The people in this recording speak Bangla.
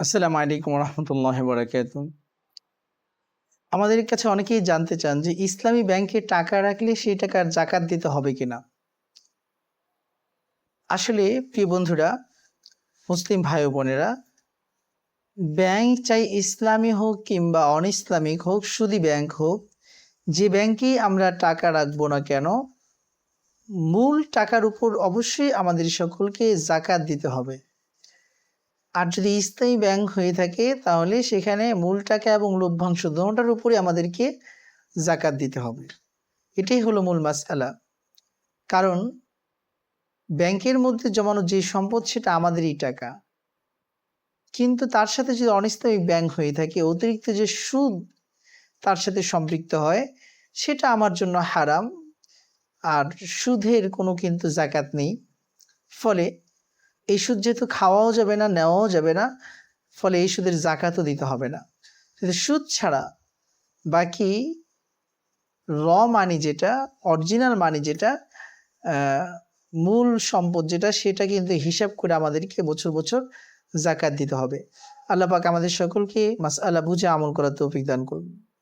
আসসালামু আলাইকুম রহমতুল্লাহ বরাকাত আমাদের কাছে অনেকেই জানতে চান যে ইসলামী ব্যাংকে টাকা রাখলে সেই টাকার জাকাত দিতে হবে কিনা। আসলে প্রিয় বন্ধুরা, মুসলিম ভাই বোনেরা, ব্যাংক চাই ইসলামী হোক কিংবা অন ইসলামিক হোক সুদী ব্যাংক হোক, যে ব্যাংকেই আমরা টাকা রাখব না কেন, মূল টাকার উপর অবশ্যই আমাদের সকলকে জাকাত দিতে হবে। আর যদি স্থায়ী ব্যাংক হয়ে থাকে, তাহলে সেখানে মূল টাকা এবং লভ্যাংশ দোনোটার উপরে আমাদেরকে জাকাত দিতে হবে। এটাই হলো মূল মাসআলা। কারণ ব্যাংকের মধ্যে জমানো যে সম্পদ, সেটা আমাদেরই টাকা। কিন্তু তার সাথে যদি অনিস্তামিক ব্যাংক হয়ে থাকে, অতিরিক্ত যে সুদ তার সাথে সম্পৃক্ত হয়, সেটা আমার জন্য হারাম। আর সুদের কোনো কিন্তু জাকাত নেই। ফলে এই সুদ যেহেতু খাওয়াও যাবে না, নেওয়াও যাবে না, ফলে এই সুদের জাকাতও দিতে হবে না। সুদ ছাড়া বাকি র মানি যেটা অরিজিনাল মানি যেটা মূল সম্পদ যেটা, সেটা কিন্তু হিসাব করে আমাদেরকে বছর বছর জাকাত দিতে হবে। আল্লাহ পাক আমাদের সকলকে মাস, আল্লাহ বুঝে আমল করার তৌফিক দান করুন।